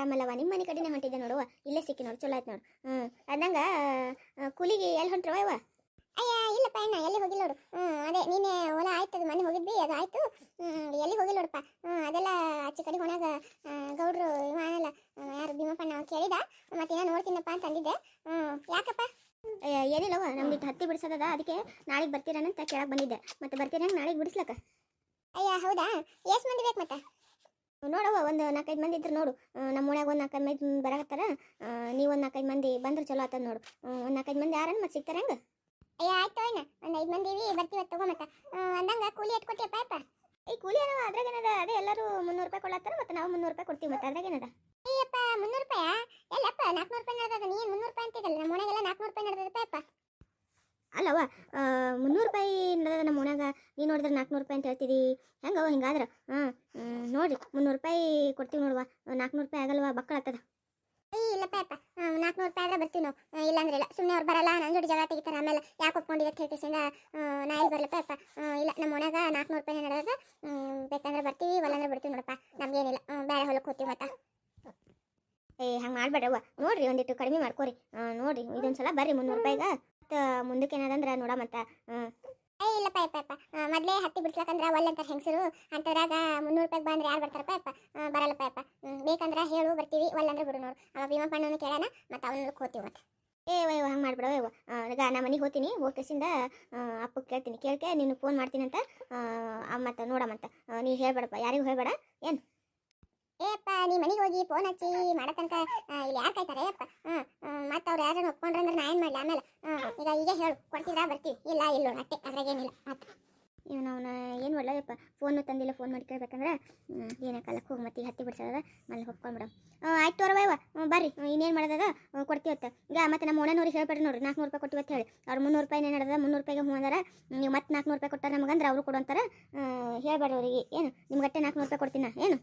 ಆರಾಮಲ್ಲವ ನಿಮ್ಮ ಮನೆ ಕಡೆನೇ ಹೊಂಟಿದ್ದೆ ನೋಡುವ ಇಲ್ಲೇ ಸಿಕ್ಕಿ ನೋಡು ಚಲೋ ಆಯ್ತು ನೋಡು. ಹ್ಞೂ ಅದಂಗ ಕೂಲಿಗೆ ಎಲ್ಲಿ ಹೊಂಟ್ರವ ಇವ ಅಯ್ಯ ಇಲ್ಲಪ್ಪ ಅಣ್ಣ ಎಲ್ಲಿ ಹೋಗಿಲ್ಲ ನೋಡು. ಹ್ಞೂ ಅದೇ ನೀನೆ ಹೊಲ ಆಯ್ತು ಅದು ಮನೆ ಹೋಗಿದ್ವಿ ಅದು ಆಯ್ತು. ಹ್ಞೂ ಎಲ್ಲಿ ಹೋಗಿಲ್ಲ ನೋಡಪ್ಪ. ಹ್ಞೂ ಅದೆಲ್ಲ ಆಚೆ ಕಡೆ ಹೊಣಾಗ ಗೌಡ್ರು ಇವಾನಲ್ಲ ಯಾರು ಭೀಮಪ್ಪಣ್ಣ ನಾವು ಕೇಳಿದ ಮತ್ತೆ ಏನೋ ನೋಡ್ತೀನಪ್ಪ ಅಂತ ಅಂದಿದ್ದೆ. ಹ್ಞೂ ಯಾಕಪ್ಪ? ಏನಿಲ್ಲವ ನಮ್ದು ಹತ್ತಿ ಬಿಡಿಸೋದದ ಅದಕ್ಕೆ ನಾಳೆಗೆ ಬರ್ತೀರನಂತ ಕೇಳಕ್ಕೆ ಬಂದಿದ್ದೆ. ಮತ್ತೆ ಬರ್ತೀರ ನಾಳೆಗೆ ಬಿಡಿಸ್ಲಕ್ಕ? ಅಯ್ಯ ಹೌದಾ? ಎಷ್ಟು ಮಂದಿ ಬೇಕು ಮತ್ತೆ? ನೋಡವ್ವ ಒಂದು ನಾಲ್ಕೈದು ಮಂದಿ ಇದ್ರೆ ನೋಡು. ನಮ್ಮ ಓಣ್ಯಾಗ ಒಂದು ನಾಲ್ಕೈದು ಮಂದಿ ಬರಕತ್ತಾರ. ನೀವು ಒಂದು ನಾಲ್ಕೈದು ಮಂದಿ ಬಂದ್ರೆ ಚಲೋ ಆತದ ನೋಡು. ಒಂದು ನಾಲ್ಕೈದು ಮಂದಿ ಯಾರನ್ನ ಮತ್ತೆ ಸಿಗ್ತಾರೆ ಹೆಂಗೆ? ಅಯ್ಯ ಆಯ್ತು ಅಣ್ಣ. ಒಂದು ಐದು ಮಂದಿ ಬರ್ತೀವಿ ತಗೋ ಮತ್ತೆ ಅಂದಂಗ ಕೂಲಿ ಎಟ್ ಕೊಟ್ಟಿಯಪ್ಪ ಯಪ್ಪ ಈ ಕೂಲಿ ಅದ್ರಾಗ ಏನದ? ಅದೇ ಎಲ್ಲರೂ ಮುನ್ನೂರು ರೂಪಾಯಿ ಕೊಡ್ಲತ್ತಾರ ಮತ್ತೆ ನಾವು ಮುನ್ನೂರು ರೂಪಾಯಿ ಕೊಡ್ತೀವಿ ಮತ್ತೆ ಅದ್ರಾಗ ಏನದ? ಅಯ್ಯಪ್ಪ ಮುನ್ನೂರು ರೂಪಾಯ? ಎಲ್ಲಪ್ಪ ನಾಲ್ಕುನೂರು ರೂಪಾಯಿ ನಡೆದದ ನೀನು? ಮುನ್ನೂರು ರೂಪಾಯಿ ಅಂತಿದ್ದಲ್ಲ ನಮ್ಮ ಮನೆಗೆಲ್ಲ ನಾಲ್ಕುನೂರು ರೂಪಾಯಿ ನಡೆದಪ್ಪ ಯಪ್ಪ ಅಲ್ಲವ ಮುನ್ನೂರು ರೂಪಾಯಿ ನಡೆದ ನಮ್ಮ ಓಣ್ಯಾಗ ನೀನು ನೋಡಿದ್ರೆ ನಾಲ್ಕುನೂರು ರೂಪಾಯಿ ಅಂತ ಹೇಳ್ತೀರಿ ಹೆಂಗವ ಹಿಂಗಾದ್ರೆ? ಹಾಂ ನೋಡಿರಿ ಮುನ್ನೂರು ರೂಪಾಯಿ ಕೊಡ್ತೀವಿ ನೋಡುವ. ನಾಲ್ಕುನೂರು ರೂಪಾಯಿ ಆಗಲ್ವಾ ಬಕ್ಕಳ ಆಗ್ತದ ಇಲ್ಲಪ್ಪ ಅಪ್ಪ ನಾಲ್ಕುನೂರು ರೂಪಾಯಿ ಆದ್ರೆ ಬರ್ತೀವಿ ನಾವು. ಇಲ್ಲಾಂದ್ರೆ ಇಲ್ಲ ಸುಮ್ಮನೆ ಅವ್ರು ಬರಲ್ಲ ನನ್ನ ಜೋಡಿ ಜಗಳ ತೆಗಿತಾರೆ ಆಮೇಲೆ ಯಾಕೆ ಒಪ್ಕೊಂಡಿದ್ದ ಅಂತ ಹೇಳ್ಕೇಸಿಂದ ನಾ ಇಲ್ಲಿ ಬರಲಪ್ಪ ಅಪ್ಪ? ಇಲ್ಲ ನಮ್ಮ ಮನ್ಯಾಗ ನಾಲ್ಕುನೂರು ರೂಪಾಯಿ ನಡೆದ ಬೇಕಂದ್ರೆ ಬರ್ತೀವಿ ಒಲ್ಲಂದ್ರೆ ಬಿಡ್ತೀವಿ ನೋಡಪ್ಪ. ನಮ್ಗೇನಿಲ್ಲ ಬೇರೆ ಹೊಲಕ್ಕೆ ಹೋಗ್ತೀವಿ ಮತ್ತೆ. ಏ ಹಂಗೆ ಮಾಡಬೇಡವ್ವ ನೋಡಿರಿ ಒಂದಿಟ್ಟು ಕಡಿಮೆ ಮಾಡ್ಕೋರಿ. ನೋಡಿರಿ ಇದೊಂದು ಸಲ ಬರ್ರಿ ಮುನ್ನೂರು ರೂಪಾಯಿಗ. ಮತ್ತು ಮುಂದಕ್ಕೆ ಏನಾದಂದ್ರೆ ನೋಡ ಮತ್ತೆ ಏ, ಇಲ್ಲಪ್ಪ ಯಪ್ಪ ಯಪ್ಪ ಮೊದಲೇ ಹತ್ತಿ ಬಿಡ್ಸ್ಲಕ್ಕಂದ್ರೆ ಒಲ್ಲಂತ ಹೆಂಗೆ ಹೆಂಗಸರು ಅಂಥದ್ರಾಗ ಮುನ್ನೂರು ರೂಪಾಯಿಗೆ ಬಂದ್ರೆ ಯಾರು ಬರ್ತಾರಪ್ಪ ಯಪ್ಪ ಬರಲ್ಲಪ್ಪ ಯಪ್ಪ ಬೇಕಂದ್ರೆ ಹೇಳು, ಬರ್ತೀವಿ ಒಲ್ಲಂದ್ರೆ ಬಿಡು ನೋಡು. ಅವ ಭೀಮಪ್ಪಣ್ಣನ ಕೇಳೋಣ ಮತ್ತು ಅವನ ಹೋಗ್ತೀವಿ ಮತ್ತೆ. ಏ ವಯ್ವ ಹಂಗೆ ಮಾಡ್ಬಿಡವ ಯವ್ವ ಈಗ ನಾ ಮನೆಗೆ ಹೋಗ್ತೀನಿ ಹೋಗ್ಕೇಸಿಂದ ಅಪ್ಪಗೆ ಕೇಳ್ತೀನಿ. ಕೇಳ್ಕೆ ನೀನು ಫೋನ್ ಮಾಡ್ತೀನಿ ಅಂತ ಮತ್ತು ನೋಡಮಂತ ನೀ ಹೇಳ್ಬೇಡಪ್ಪ, ಯಾರಿಗೂ ಹೇಳ್ಬೇಡ, ಏನು? ಏಪ್ಪ ನೀ ಮನೆಗೆ ಹೋಗಿ ಫೋನ್ ಹಚ್ಚಿ ಮಾಡೋ ತನಕ ಇಲ್ಲಿ ಯಾರು ಕಾಯ್ತಾರೆ? ಅಪ್ಪ ಹ್ಞೂ ಮತ್ತೆ ಅವ್ರು ಯಾರನ್ನ ಒಪ್ಕೊಂಡ್ರಂದ್ರೆ ನಾ ಏನು ಮಾಡಲಿ? ಆಮೇಲೆ ಹ್ಞೂ ಈಗ ಈಗ ಹೇಳು. ಕೊಡ್ತಿದ್ರಾ ಬರ್ತೀವಿ. ಇಲ್ಲ ಇಲ್ಲ ಅಟ್ಟೆ ಅದ್ರಾಗೇನಿಲ್ಲ. ಆತು ಇವನು ಅವನ ಏನು ಮಾಡಲಪ್ಪ ಫೋನು ತಂದಿಲ್ಲ ಫೋನ್ ಮಾಡಿ ಕೇಳ್ಬೇಕಂದ್ರೆ ಏನಕ್ಕಲ್ಲ ಹೋಗಿ ಮತ್ತೆ ಹತ್ತಿ ಬಿಡ್ಸದ? ಮಲ್ಲಿ ಹೊಕ್ಕೊಂಡ್ಬಿಡ ಆಯ್ತು ತೋರವಯ್ವ ಬರ್ರಿ. ಇನ್ನೇನು ಮಾಡೋದದ? ಹ್ಮ್, ಕೊಡ್ತೀವತ್ತ ಈಗ ಮತ್ತೆ ನಮ್ಮ ಓಣನವ್ರಿಗೆ ಹೇಳ್ಬೇಡ್ರಿ ನೋಡ್ರಿ. ನಾಲ್ಕುನೂರು ರೂಪಾಯಿ ಕೊಟ್ಟಿವತ್ತು ಹೇಳಿ. ಅವ್ರು ಮುನ್ನೂರು ರೂಪಾಯಿ ಏನು ನಡೆದ ಮುನ್ನೂರು ರೂಪಾಯಿಗೆ ಹ್ಞೂ ಅಂದಾರ? ನೀವು ಮತ್ತೆ ನಾಲ್ಕುನೂರು ರೂಪಾಯಿ ಕೊಟ್ಟಾರ ನಮಗಂದ್ರೆ ಅವರು ಕೊಡೋಂತಾರ ಹೇಳ್ಬೇಡ್ರಿ ಅವರಿಗೆ. ಏನು? ನಿಮ್ಗಟ್ಟೆ ನಾಲ್ಕುನೂರು ರೂಪಾಯಿ ಕೊಡ್ತೀನಿ? ಏನು?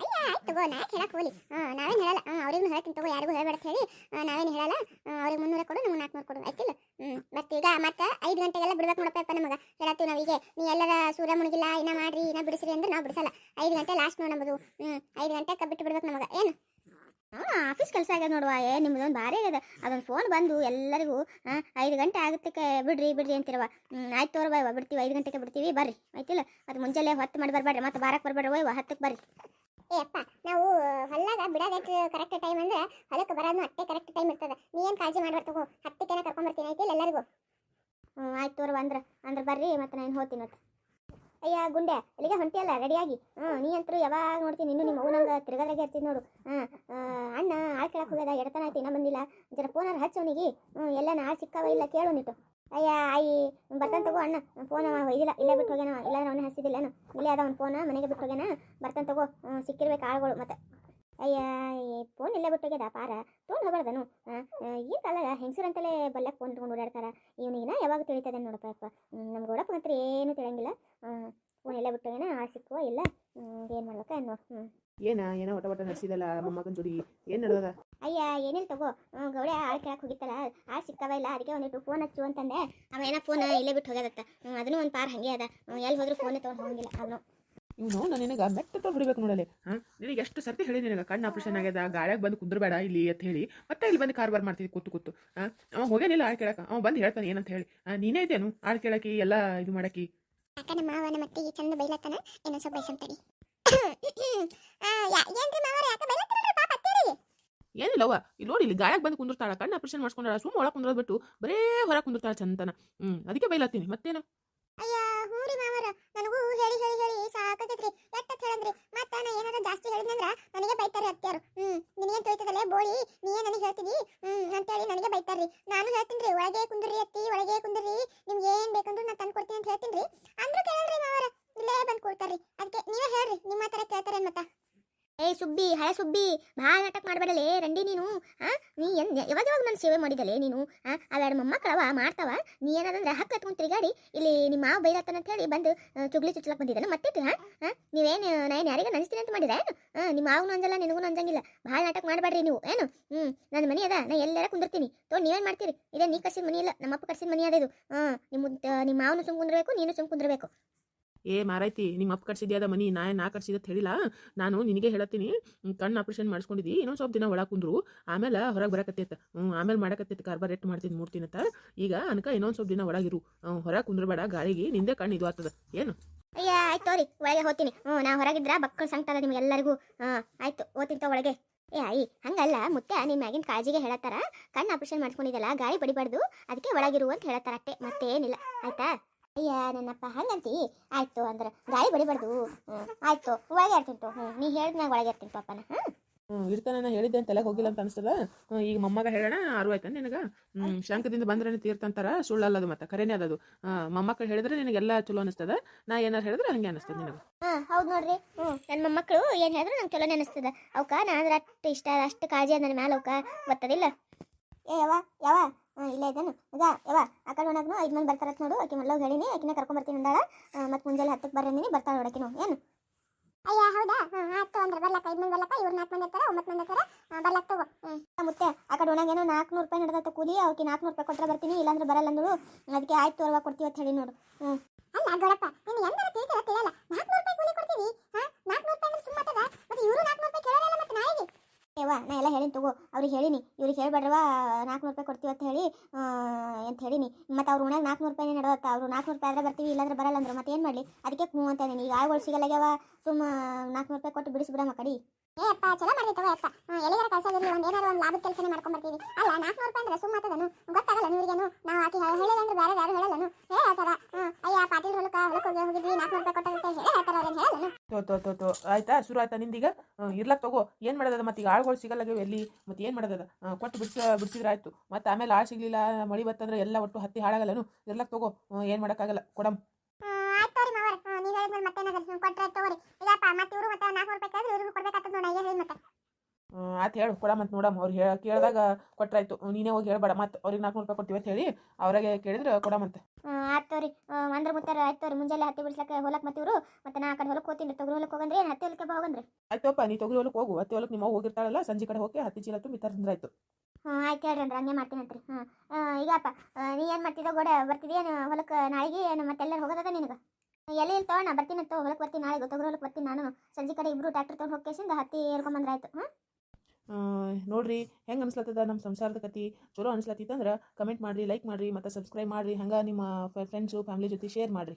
ಅಯ್ಯ ಆಯ್ತು ತಗೋ ನಾ ಹೇಳಕ್ ಹೋಲಿ ನಾವೇನು ಹೇಳಲ್ಲ. ಅವ್ರಿಗೂ ಹೇಳ್ತೀನಿ ತಗೋ, ಯಾರಿಗೂ ಹೇಳ್ಬೇಡ ಹೇಳಿ. ನಾವೇನು ಹೇಳಲ್ಲ. ಅವ್ರಿಗೆ ಮುನ್ನೂರ ಕೊಡು, ನಮ್ಗೆ ನಾಲ್ಕುನೂರು ಕೊಡು. ಆಯ್ತಿಲ್ಲ ಹ್ಞೂ ಮತ್ತೆ ಈಗ ಮತ್ತೆ ಐದು ಗಂಟೆಗೆಲ್ಲ ಬಿಡ್ಬೇಕು ನೋಡಪ್ಪ ನಮಗೆ. ಹೇಳತ್ತೀವಿ ನಾವೀಗ ನೀ ಎಲ್ಲರ ಸೂರ್ಯ ಮುಳುಗಿಲ್ಲ, ಇನ್ನ ಮಾಡ್ರಿ, ಇನ್ನ ಬಿಡಿಸ್ರಿ ಅಂದ್ರೆ ನಾವು ಬಿಡಿಸಲ್ಲ. ಐದು ಗಂಟೆ ಲಾಸ್ಟ್ ನೋಡಿ ನಮ್ಮದು ಹ್ಞೂ ಐದು ಗಂಟೆಗೆ ಬಿಟ್ಟು ಬಿಡ್ಬೇಕು ನಮಗೆ. ಏನು? ಆಫೀಸ್ ಕೆಲಸ ಆಗ್ಯದ ನೋಡುವ, ಏ ನಿಮ್ದೊಂದು ಭಾರಿ ಆಗ್ಯದ. ಅದೊಂದು ಫೋನ್ ಬಂದು ಎಲ್ಲರಿಗೂ ಐದು ಗಂಟೆ ಆಗುತ್ತಕ್ಕೆ ಬಿಡ್ರಿ ಬಿಡ್ರಿ ಅಂತಿರವ ಆಯ್ತು ತೋರ ಬಿಡ್ತೀವಿ, ಐದು ಗಂಟೆಗೆ ಬಿಡ್ತೀವಿ, ಬರ್ರಿ. ಆಯ್ತಿಲ್ಲ ಅದು ಮುಂಜಾನೆ ಹೊತ್ತು ಮಾಡಿ ಬರಬೇಡ್ರಿ, ಮತ್ತೆ ಬಾರಕ್ಕೆ ಬರಬೇಡ್ರಿ ಒಯ್ವ ಹತ್ತಕ್ಕೆ ಬರ್ರಿ. ಏ, ಅಪ್ಪ, ನಾವು ಹೊಲ್ಲಾಗ ಬಿಡೋದಕ್ಕೆ ಕರೆಕ್ಟ್ ಟೈಮ್ ಅಂದ್ರೆ ಹೊಲಕ್ಕೆ ಬರೋದು ಅಟ್ಟೆ ಕರೆಕ್ಟ್ ಟೈಮ್ ಇರ್ತದೆ. ನೀ ಏನು ಕಾಳಜಿ ಮಾಡ್ಬಾರ್ದು ತಗೋ, ಹತ್ತಕ್ಕೇನೆ ಕರ್ಕೊಂಬರ್ತೀನಿ ಆಯ್ತಿಲ್ಲ ಎಲ್ಲರಿಗೂ? ಹ್ಞೂ ಆಯ್ತು ತೋರು ಅಂದ್ರೆ ಅಂದ್ರೆ ಬರ್ರಿ ಮತ್ತೆ ನಾನು ಹೋಗ್ತೀನಿ ಮತ್ತೆ. ಅಯ್ಯ ಗುಂಡೆ ಅಲ್ಲಿಗೆ ಹೊಂಟಿಯಲ್ಲ ರೆಡಿಯಾಗಿ ಹ್ಞೂ ನೀ ಅಂತರೂ ಯಾವಾಗ ನೋಡ್ತೀನಿ ಇನ್ನು ನಿಮ್ಮ ಅವನಂಗ ತಿರ್ಗದಾಗೆ ಇರ್ತೀನಿ ನೋಡು. ಹಾಂ ಅಣ್ಣ ಆಳ್ ಕೇಳಕ್ಕೆ ಹೋಗ್ಯದ, ಎಡತನ ಆಯ್ತು, ಇನ್ನೂ ಬಂದಿಲ್ಲ. ಜರ ಫೋನಾರ ಹಚ್ಚು ಅವನಿಗೆ. ಹ್ಞೂ ಎಲ್ಲ ನಾಳೆ ಸಿಕ್ಕಾವ ಇಲ್ಲ ಕೇಳು ನಿಟ್ಟು ಅಯ್ಯ, ಆಯಿ ಬರ್ತಾನೆ ತಗೋ ಅಣ್ಣ. ಫೋನ್ ಅವ ಒಯ್ದಿಲ್ಲ ಇಲ್ಲೇ ಬಿಟ್ಟು ಹೋಗ್ಯಾನ. ಇಲ್ಲ ಅವನೇ ಹಚ್ಚಿದಿಲ್ಲೇನು ಇಲ್ಲೇ ಅದ ಅವ್ನ ಫೋನ್ ಮನೆಗೆ ಬಿಟ್ಟು ಹೋಗ್ಯಾನ. ಬರ್ತಾನೆ ತಗೋ ಸಿಕ್ಕಿರ್ಬೇಕು ಆಳುಗಳು ಮತ್ತೆ. ಅಯ್ಯ ಫೋನ್ ಇಲ್ಲೇ ಬಿಟ್ಟು ಹೋಗ್ಯದ, ಪಾರ. ತೊಗೊಂಡು ಹೋಗ್ಬಾರ್ದನು. ಈ ಕಾಲದ ಹೆಂಗಸರಂತಲೇ ಬಲ್ಲಕ್ಕೆ ಫೋನ್ ತೊಗೊಂಡು ಓಡಾಡ್ತಾರ. ಇವನಿಗಿನ ಯಾವಾಗ ತಿಳಿತದೆ ನೋಡಪ್ಪ ಅಪ್ಪ ನಮ್ಮ ಗೌಡಪ್ಪ ಹತ್ರ ಏನೂ ತಿಳಿಯಂಗಿಲ್ಲ. ಫೋನ್ ಇಲ್ಲೇ ಬಿಟ್ಟು ಹೋಗ್ಯಾನ ಆ ಸಿಕ್ಕುವ, ಇಲ್ಲ. ಏನು ಮಾಡ್ಬೇಕ, ಏನು? ಏನ, ಏನೋ ಒಟ ಒಟ ನಡೆಸಿದಲ್ಲ ಮೊಮ್ಮಗನ ಜೋಡಿ. ಏನು ನಡೆದ ಅಯ್ಯ ಏನಿಲ್ಲ ತಗೋ. ಗೌಡೆ ಆಳ್ ಕೇಳಕ್ಕೆ ಹೋಗಿತ್ತಲ್ಲ. ಆಳ್ ಸಿಕ್ಕವ ಇಲ್ಲ ಅದಕ್ಕೆ ಒಂದಿಟ್ಟು ಫೋನ್ ಹಚ್ಚು ಅಂತಂದೆ. ಅವ ಏನ ಫೋನ್ ಇಲ್ಲೇ ಬಿಟ್ಟು ಹೋಗ್ಯದತ್ತ. ಅದನ್ನು ಒಂದು ಪಾರ್ ಹಂಗೆ ಅದ. ಎಲ್ಲಿ ಹೋದ್ರು ಫೋನ್ ತೊಗೊಂಡು ಹೋಗಿಲ್ಲ ಅವನು. ಇವನು ನಾನು ನಿನಗೆ ಮೆಟ್ಟ ನೋಡಲಿ ಹಾಂ ನಿನಗೆ ಎಷ್ಟು ಸರ್ತಿ ಹೇಳಿ ನಿನಗೆ? ಕಣ್ಣು ಆಪ್ರೇಷನ್ ಆಗ್ಯದ ಗಾಳಿಯಾಗ ಬಂದು ಕುಂದ್ರಬೇಡ ಇಲ್ಲಿ ಅಂತ ಹೇಳಿ. ಮತ್ತೆ ಇಲ್ಲಿ ಬಂದು ಕಾರ್ಬಾರ್ ಮಾಡ್ತಿದ್ದೆ ಕೂತು ಕೂತು. ಹಾಂ ಅವ ಹೋಗೇನಿಲ್ಲ ಆಳ್ ಕೇಳಕ್ಕೆ ಅವ ಬಂದು ಹೇಳ್ತಾನೆ ಏನಂತ ಹೇಳಿ. ನೀನೇ ಇದೇನು ಆಳ್ ಕೇಳಕ್ಕೆ ಎಲ್ಲ ಇದು ಮಾಡಕ್ಕೆ ಅಕ್ಕನ ಮಾವನ ಮತ್ತೆ ಈ ಚಂದ ಬೈಲತ್ತಾನ? ಏನೋ ಸ್ವಲ್ಪ ಬೈಸಂತಡಿ. ಏನ್ರಿ ಮಾವರ ಯಾಕೆ ಏನಿಲ್ಲವ ಇಲ್ಲಿ ನೋಡಿ ಇಲ್ಲಿ ಗಾಯಕ್ಕೆ ಬಂದು ಕುಂದಿರ್ತಾಳ, ಕಣ್ಣು ಆಪರೇಷನ್ ಮಾಡ್ಕೊಂಡಾಳ ಸುಮ್ಮ ಒಳಗೆ ಕುಂದ್ರೋದು ಬಿಟ್ಟು ಬರೇ ಹೊರ ಕುಂದಿರ್ತಾಳ ಚಂತನ ಹ್ಮ್, ಅದಕ್ಕೆ ಬೈಲತ್ತೀನಿ. ಮತ್ತೇನು? ಅಯ್ಯ, ಹೂರಿ ಮಾವರ, ನನಗೂ ಹೇಳಿ ಹೇಳಿ ಹೇಳಿ ಸಾಕಾಗೈತ್ರಿ ಎಟ್ಟತ್ ಹೇಳಂದ್ರಿ. ಮತ್ತ ನಾ ಏನಾರ ಜಾಸ್ತಿ ಹೇಳಿದ್ನಂದ್ರ ನನಗೆ ಬೈತಾರೆ ಅತ್ಯಾರು ಹ್ಮ್, ನಿನಗೇನ್ ತೊಯ್ತದಲ್ಲೇ ಬೋಳಿ ನೀ ಏನ್ ನನಗೆ ಹೇಳ್ತಿದಿ ಹ್ಮ್, ಅಂತೇಳಿ ನನಗೆ ಬೈತಾರ್ರಿ. ನಾನು ಹೇಳ್ತೀನ್ರಿ, ಒಳಗೆ ಕುಂದ್ರಿ ಅತ್ತಿ, ಒಳಗೆ ಕುಂದ್ರಿ ನಿಮ್ಗೆ ಏನ್ ಬೇಕಂದ್ರು ನಾ ತಂದು ಕೊಡ್ತೀನಿ ಅಂತ ಹೇಳ್ತೀನ್ರಿ ಅಂದ್ರೂ ಕೇಳಲ್ರಿ ಮಾವರ ಇಲ್ಲೇ ಬಂದು ಕೊಡ್ತಾರ್ರಿ ಅದಕ್ಕೆ ನೀವೇ ಹೇಳ್ರಿ ನಿಮ್ಮ ಹತ್ರ ಕೇಳ್ತಾರೆ ಮತ್ತ ಏ ಸುಬ್ಬಿ, ಹಳೆ ಸುಬ್ಬಿ. ಭಾಳ ನಾಟಕ ಮಾಡಬೇಡಲೇ, ರಂಡಿ ನೀನು. ಆ, ನೀ ಎನ್, ಯಾವಾಗ ಯಾವಾಗ ನನ್ನ ಸೇವೆ ಮಾಡಿದಲೆ ನೀನು? ಆ, ಅವೆರಡು ಮೊಮ್ಮಕ್ಕಳವ, ಮಾಡ್ತಾವ. ನೀ ಏನಾದ್ರೆ ಹಕ್ಕ ಹತ್ಕೊಂಡು ತಿರುಗಾಡಿ, ಇಲ್ಲಿ ನಿಮ್ಮ ಮಾವ ಬೈರತ್ತನ ಅಂತ ಹೇಳಿ ಬಂದು ಚುಗ್ಲಿ ಚುಚ್ಚಲಕ್ ಬಂದಿದ್ದಾನೆ. ಮತ್ತೆ ಹಾ ಹಾ ನೀವೇನು ನಾನು ಯಾರಿಗೆ ನನ್ಸ್ತೀನಿ ಅಂತ ಮಾಡಿದ್ರೆ ಏನು? ಹಾ ನಿಮ್ಮ ಮಾವನು ಅಂಜಲ್ಲ ನಿನಗೂ ಅಂಜಂಗಿಲ್ಲ. ಭಾಳ ನಾಟಕ ಮಾಡಬೇಡ್ರಿ ನೀವು, ಏನು? ಹ್ಞೂ ನನ್ನ ಮನೆ ಅದ, ನಾ ಎಲ್ಲರ ಕುಂದಿರ್ತೀನಿ. ತೋ ನೀವೇನು ಮಾಡ್ತೀರಿ? ಇದೇ ನೀ ಕರ್ಸಿದ ಮನಿ ಇಲ್ಲ, ನಮ್ಮಪ್ಪ ಕರ್ಸಿದ ಮನಿ ಅದ ಇದು. ಹಾಂ ನಿಮ್ಮ ನಿಮ್ಮ ಮಾವನು ಸುಮ್ ಕುಂದಿರಬೇಕು, ನೀನು ಸುಮ್ ಕುಂದಿರ್ಬೇಕು. ಏ ಮಾರೈತಿ ನಿಮ್ಮ ಅಪ್ಪ ಕಟ್ಸಿದ್ಯಾದ ಮನಿ? ನಾ ನಾ ಕಟ್ಸಿದ ಹೇಳಿಲ್ಲ. ನಾನು ನಿನಗೆ ಹೇಳತ್ತೀನಿ. ಕಣ್ಣು ಆಪ್ರೇಷನ್ ಮಾಡಿಸ್ಕೊಂಡಿದ್ದಿ ಇನ್ನೊಂದು ಸ್ವಲ್ಪ ದಿನ ಒಳಗೆ ಕುಂದ್ರು. ಆಮೇಲೆ ಹೊರಗೆ ಬರಕತ್ತೈತೆ. ಹ್ಞೂ ಆಮೇಲೆ ಮಾಡಕತ್ತೈತೆ. ಕಾರ್ಬಾರ್ ರೆಟ್ ಮಾಡ್ತೀನಿ ಮೂರ್ತಿನತ್ತ ಈಗ ಅನ್ಕ ಇನ್ನೊಂದು ಸ್ವಲ್ಪ ದಿನ ಒಳಗಿರು ಹೊರಗೆ ಕುಂದ್ರಬೇಡ. ಗಾಳಿಗೆ ನಿಂದೆ ಕಣ್ಣು ಇದು ಆಗ್ತದ. ಏನು? ಅಯ್ಯ, ಆಯ್ತು ತೋರಿ. ಒಳಗೆ ಹೋಗ್ತೀನಿ. ಹ್ಞೂ ನಾ ಹೊರಗಿದ್ರ ಬಕ್ಕಳು ಸಂಕಟ ಅದ ನಿಮ್ಗೆಲ್ಲರಿಗೂ ಹಾಂ, ಆಯ್ತು ಓದ್ತೀನಿ ತೋ ಒಳಗೆ. ಏ, ಅಯ್ಯ, ಹಂಗಲ್ಲ. ಮುತ್ತೆ ನಿಮ್ಮ ಮ್ಯಾಗಿನ ಕಾಳಜಿಗೆ ಹೇಳತ್ತಾರ. ಕಣ್ಣು ಆಪರೇಷನ್ ಮಾಡ್ಕೊಂಡಿದ್ದಲ್ಲ ಗಾಳಿ ಬಡಿಬಾರ್ದು. ಅದಕ್ಕೆ ಒಳಗಿರು ಅಂತ ಹೇಳತ್ತಾರ ಅಷ್ಟೇ ಮತ್ತೇನಿಲ್ಲ. ಆಯ್ತಾ? ಅಯ್ಯ ನನ್ನಪ್ಪ ಹಂಗಂತಿ? ಆಯ್ತು ಅಂದ್ರೆ ಗಾಳಿ ಬಡಿಬಾರ್ದು ಹ್ಞೂ ಆಯ್ತು ಒಳಗೆ ಇರ್ತೀನಿ ನೀ ಹ್ಞೂ ನೀ ಹೇಳಿದ್ಮ್ಯಾಗ ಒಳಗೆ ಇರ್ತೀನಿ ಪಾಪನ ಹ್ಮ್. ಹ್ಞೂ ಇರ್ತಾನೆ ನಾ ಹೇಳಿದ್ದೆ ಅಂತ ತಲೆಗೆ ಹೋಗಿಲ್ಲ ಅಂತ ಅನಿಸ್ತದ? ಹ್ಮ್, ಈಗ ಮೊಮ್ಮಗ ಹೇಳೋಣ ಆರು ಆಯ್ತಾನೆ ನಿನಗೆ? ಹ್ಞೂ ಶಂಕದಿಂದ ಬಂದ್ರೆ ತೀರ್ತಂತಾರ ಸುಳ್ಳಲ್ಲದು ಮತ್ತೆ ಖರೇನೆ ಅದು ಮೊಮ್ಮಕ್ಕಳು ಹೇಳಿದ್ರೆ ನಿನಗೆಲ್ಲ ಚಲೋ ಅನಿಸ್ತದ? ನಾ ಏನಾರು ಹೇಳಿದ್ರೆ ಹಂಗೆ ಅನಿಸ್ತದ ನಿನಗೆ. ಹೌದ್ ಹೌದು ನೋಡ್ರಿ ಹ್ಞೂ ನನ್ನ ಮೊಮ್ಮಕ್ಕಳು ಏನು ಹೇಳಿದ್ರೆ ನಂಗೆ ಚಲೋ ಅನಿಸ್ತದ. ಅವಕ್ಕ ನಾ ಅಂದ್ರೆ ಅಷ್ಟು ಇಷ್ಟ ಅಷ್ಟು ಕಾಳಜಿ ಅದ ನನ್ನ ಮ್ಯಾಲ ಅವಕ್ಕ ಗೊತ್ತದಿಲ್ಲ? ಏ ಯಾವ ಯವ ಇಲ್ಲೇ ಇದ್ದಾನು ಈಗ ಯವ ಆ ಕಡೆ ಒಣಗ್ನು ಐದು ಮಂದಿ ಬರ್ತಾರತ್ ನೋಡು. ಆಕೆ ಮಲ್ಲವ್ ಹೇಳಿನಿ ಆಕಿನ ಕರ್ಕೊಂಬರ್ತೀನಿ ಅಂದಾಳ. ಮತ್ತು ಮುಂಜಾನೆ ಹತ್ತಕ್ಕೆ ಬರ್ರಂದಿನಿ ಬರ್ತಾಳೆ ನೋಡಕಿನು ಏನು? ಅಯ್ಯ ಹೌದಾ? ಹಾಂ ಆಯ್ತು ಅಂದ್ರೆ ಬರ್ಲಕ್ಕ ಐದು ಮಂದಿ ಬರ್ಲಕ್ಕ ಇವ್ರು ನಾಲ್ಕು ಮಂದಿ ಇರ್ತಾರೆ ಒಂಬತ್ತು ಮಂದಿ ಇರ್ತಾರೆ. ಬರ್ಲಕ್ಕ ತಗೋ. ಮುತ್ತೆ ಆ ಕಡೆ ಒಣಗೇನೋ ನಾಲ್ಕುನೂರು ರೂಪಾಯಿ ನಡೆದತ್ತ ಕೂಲಿ ಅವಕ್ಕೆ ನಾಲ್ಕುನೂರು ರೂಪಾಯಿ ಕೊಟ್ಟರೆ ಬರ್ತೀನಿ ಇಲ್ಲಾಂದ್ರೆ ಬರಲ್ಲ ಅಂದಳು. ಅದಕ್ಕೆ ಆಯ್ತು ಅಲ್ವಾ ಕೊಡ್ತೀವಿ ಅಂತ ಹೇಳಿ ನೋಡು. ಹ್ಞೂ ಅಲ್ಲ ಗೌಡಪ್ಪ ನೀನು ಎಂದಾರ ತಿಳಿತೀರ ತಿಳಿಯಲ್ಲ. ನಾಲ್ಕುನೂರು ರೂಪಾಯಿ ಕೂಲಿ ಕೊಡ್ತೀವಿ ಹಾಂ? ನಾಲ್ಕುನೂರು ರೂಪಾಯಿ ಅಂದ್ರೆ ಸುಮ್ಮನೆ ಮತ್ತೆ ಇವರು ನಾಲ್ಕುನೂರು ರೂಪಾಯಿ ಕೇಳೋಲ್ಲ ಮತ್ತೆ ನಾಯಿಗೆ ಏವಾ ನಾ ಎಲ್ಲ ಹೇಳಿನಿ ತಗೋ. ಅವ್ರಿಗೆ ಹೇಳಿನಿ, ಇವ್ರಿಗೆ ಹೇಳ್ಬೇಡ್ರವ ನಾಲ್ಕುನೂರು ರೂಪಾಯಿ ಕೊಡ್ತೀವಿ ಅಂತ ಹೇಳಿ ಅಂತ ಹೇಳಿನಿ. ಮತ್ತೆ ಅವ್ರು ಉಣ್ಣಾಗ ನಾಲ್ಕುನೂರು ರೂಪಾಯಿ ನಡೆದತ್ತ. ಅವ್ರು ನಾಲ್ಕುನೂರು ರೂಪಾಯಿ ಆದ್ರೆ ಬರ್ತೀವಿ, ಇಲ್ಲಾಂದ್ರೆ ಬರಲ್ಲ ಅಂದ್ರೆ. ಮತ್ತೆ ಏನು ಮಾಡಲಿ? ಅದಕ್ಕೆ ಹ್ಞೂ ಅಂತ ಈಗ ಆಳ್ಗಳು ಸಿಗಲ್ಲಾಗ್ಯಾವ ಸುಮ್ಮ ನಾಲ್ಕುನೂರು ರೂಪಾಯಿ ಕೊಟ್ಟು ಬಿಡಿಸ್ಬಿಡಮ್ಮ ಕಡಿ. ಏ ಅಪ್ಪ ಚಲೋ ಮಾಡಿರ್ತವ ಅಪ್ಪ. ಎಲ್ಲಿಗಾರ ಕಳ್ಸೋದಿಲ್ಲ ಒಂದು ಏನಾದ್ರು ಒಂದು ಲಾಭದ ಕೆಲಸನೇ ಮಾಡ್ಕೊಂಡು ಬರ್ತೀವಿ ಅಲ್ಲ ನಾಲ್ಕುನೂರು ರೂಪಾಯಿ ಅಂದ್ರೆ ಸುಮ್ಮ ಆತದನು? ಗೊತ್ತಾಗಲ್ಲ ಇವ್ರಿಗೇನು ನಾವು ಆಕಿ ಹೇಳಿಲ್ಲ ಅಂದ್ರೆ ಬೇರೆ ಯಾರು ಹೇಳಲ್ಲನು? ಹೇ ಹೇಳ್ತಾರ ಅಯ್ಯ ಪಾಟೀಲ್ ಹೊಲಕ್ಕ ಹೊಲಕ್ಕೆ ಹೋಗಿ ಹೋಗಿದ್ವಿ ನಾಲ್ಕುನೂರು ರೂಪಾಯಿ ಕೊಟ್ಟಂತೆ ಹೇಳಿ ಹೇಳ್ತಾರ ಅವ್ರೇನು ಹೇಳಲ್ಲನು? ತೋ ತೋ ತೋ ತೋ ಆಯ್ತಾ? ಶುರು ಆಯ್ತಾ ನಿಂದೀಗ? ಇರ್ಲಕ್ ತಗೋ. ಏನು ಮಾಡೋದದ ಮತ್ತೆ ಈಗ ಆಳುಗಳು ಸಿಗಲ್ಲಾಗ್ಯಾವ ಎಲ್ಲಿ? ಮತ್ತೆ ಏನು ಮಾಡೋದದ? ಕೊಟ್ಟು ಬಿಡ್ಸ ಬಿಡಿಸಿದ್ರೆ ಆಯ್ತು. ಮತ್ತೆ ಆಮೇಲೆ ಆಳು ಸಿಗ್ಲಿಲ್ಲ ಮಳಿ ಬತ್ತಂದ್ರೆ ಎಲ್ಲ ಒಟ್ಟು ಹತ್ತಿ ಹಾಳಾಗಲ್ಲನು? ಇರ್ಲಕ್ ತಗೋ. ಏನು ಮಾಡೋಕ್ಕಾಗಲ್ಲ. ಕೊಡಮ್. ಆಯ್ತು ರೀ ಮಾವರ. ನೀವು ಹೇಳಿದ್ಮೇಲೆ ಮತ್ತೇನಾಗಲ್ಲ ಕೊಟ್ಟರೆ ತಗೋರಿ. ಇಲ್ಲಪ್ಪ ಮತ್ತೆ ಇವರು ಮತ್ತೆ ನಾಲ್ಕು ರೂಪಾಯಿ ಕೇಳಿದ್ರೆ ಇವ್ರಿಗೂ ಕೊಡ್ಬೇಕಾಗ್ತದೆ ನೋಡಿ ಹೇಳಿ ಮತ್ತೆ ಆಯ್ತು ಹೇಳು ಕೊಡ ಮತ್ತು ನೋಡಮ್ಮ ಅವ್ರು ಹೇಳ ಕೇಳಿದಾಗ ಕೊಟ್ಟರಾಯ್ತು ನೀನೇ ಹೋಗಿ ಹೇಳ್ಬೇಡ ಮತ್ತೆ ಅವ್ರಿಗೆ ನಾಲ್ಕು ರೂಪಾಯಿ ಕೊಡ್ತೀವಿ ಅಂತ ಹೇಳಿ ಅವ್ರಿಗೆ ಕೇಳಿದ್ರೆ ಕೊಡಮಂತೆ ಆಯ್ತು ತೋರಿ. ಅಂದ್ರೆ ಮುತ್ತಾರ ಆಯ್ತು ತೋರಿ. ಮುಂಜಾನೆ ಹತ್ತಿ ಬಿಡ್ಸಕ್ಕೆ ಹೊಲಕ್ಕೆ ಮತ್ತೆ ಇವರು. ಮತ್ತೆ ನಾ ಆ ಕಡೆ ಹೊಲಕ್ಕೆ ಹೋಗ್ತೀನಿ. ತೊಗರಿ ಹೊಲಕ್ಕೆ ಹೋಗಂದ್ರೆ ಏನು ಹತ್ತಿ ಹೊಲಕ್ಕೆ ಹೋಗಂದ್ರೆ? ಆಯ್ತಪ್ಪ ನೀ ತೊಗರಿ ಹೊಲಕ್ಕೆ ಹೋಗು. ಹತ್ತಿ ಹೊಲಕ್ಕೆ ನಿಮ್ಮ ಹೋಗಿರ್ತಾಳಲ್ಲ ಸಂಜೆ ಕಡೆ ಹೋಗಿ ಹತ್ತಿ ಚೀಲ ತುಂಬಿ ತರಂದ್ರೆ ಆಯ್ತು. ಹ್ಞೂ ಆಯ್ತು ಹೇಳ್ರಿ ಅಂದ್ರೆ ಹಂಗೆ ಮಾಡ್ತೀನಿ ಅಂತ್ರಿ. ಹಾಂ ಈಗಪ್ಪ ನೀ ಏನು ಮಾಡ್ತಿದ್ದ ಗೋಡೆ ಬರ್ತಿದೇನು ಹೊಲಕ್ಕೆ ನಾಳೆಗೆ? ಏನು ಮತ್ತೆಲ್ಲರೂ ಹೋಗೋದದ ನಿನಗೆ? ಎಲ್ಲಿ ಇಲ್ಲಿ ತಗೋ ನಾ ಬರ್ತೀನಿ ಅಂತ ಹೊಲಕ್ಕೆ ಬರ್ತೀನಿ ನಾಳೆ ತೊಗರಿ ಹೊಲಕ್ಕೆ ಬರ್ತೀನಿ ನಾನು. ಸಂಜೆ ಕಡೆ ಇಬ್ರು ಟ್ರ್ಯಾಕ್ಟರ್ ತೊಗೊಂಡು ಹೋಗ್ಕೇಸಿಂದ ಹತ್ತಿ ಏರ್ಕೊಂಬಂದ್ರೆ ಆಯ್ತು ಹಾಂ ನೋಡ್ರಿ, ಹೆಂಗೆ ಅನ್ಸ್ಲತ್ತದ ನಮ್ಮ ಸಂಸಾರದ ಕತಿ ಚಲೋ ಅನ್ಸ್ಲತ್ತಿತ್ತಂದ್ರೆ ಕಮೆಂಟ್ ಮಾಡಿರಿ ಲೈಕ್ ಮಾಡಿರಿ, ಮತ್ತು ಸಬ್ಸ್ಕ್ರೈಬ್ ಮಾಡಿರಿ. ಹಂಗೆ ನಿಮ್ಮ ಫ್ರೆಂಡ್ಸು ಫ್ಯಾಮಿಲಿ ಜೊತೆ ಶೇರ್ ಮಾಡಿರಿ.